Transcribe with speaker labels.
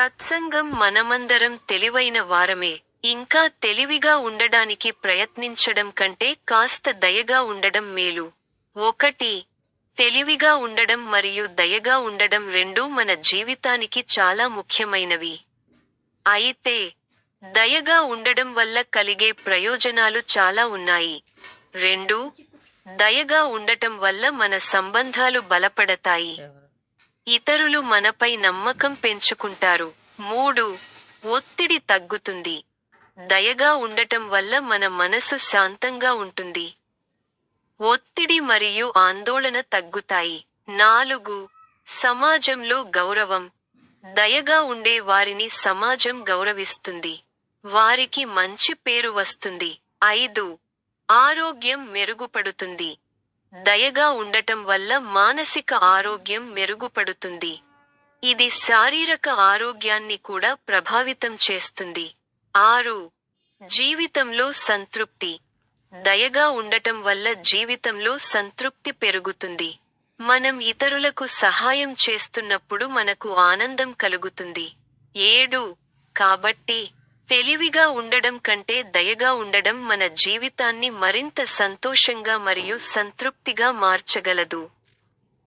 Speaker 1: సత్సంగం మనమందరం తెలివైన వారమే. ఇంకా తెలివిగా ఉండడానికి ప్రయత్నించడం కంటే కాస్త దయగా ఉండడం మేలు. ఒకటి తెలివిగా ఉండడం మరియు దయగా ఉండడం రెండూ మన జీవితానికి చాలా ముఖ్యమైనవి. అయితే దయగా ఉండడం వల్ల కలిగే ప్రయోజనాలు చాలా ఉన్నాయి. రెండు దయగా ఉండటం వల్ల మన సంబంధాలు బలపడతాయి. ఇతరులు మనపై నమ్మకం పెంచుకుంటారు. మూడు ఒత్తిడి తగ్గుతుంది. దయగా ఉండటం వల్ల మన మనసు శాంతంగా ఉంటుంది. ఒత్తిడి మరియు ఆందోళన తగ్గుతాయి. నాలుగు సమాజంలో గౌరవం. దయగా ఉండే వారిని సమాజం గౌరవిస్తుంది. వారికి మంచి పేరు వస్తుంది. ఐదు ఆరోగ్యం మెరుగుపడుతుంది. దయగా ఉండటం వల్ల మానసిక ఆరోగ్యం మెరుగుపడుతుంది. ఇది శారీరక ఆరోగ్యాన్ని కూడా ప్రభావితం చేస్తుంది. ఆరు జీవితంలో సంతృప్తి. దయగా ఉండటం వల్ల జీవితంలో సంతృప్తి పెరుగుతుంది. మనం ఇతరులకు సహాయం చేస్తున్నప్పుడు మనకు ఆనందం కలుగుతుంది. ఏడు కాబట్టి తెలివిగా ఉండడం కంటే దయగా ఉండడం మన జీవితాన్ని మరింత సంతోషంగా మరియు సంతృప్తిగా మార్చగలదు.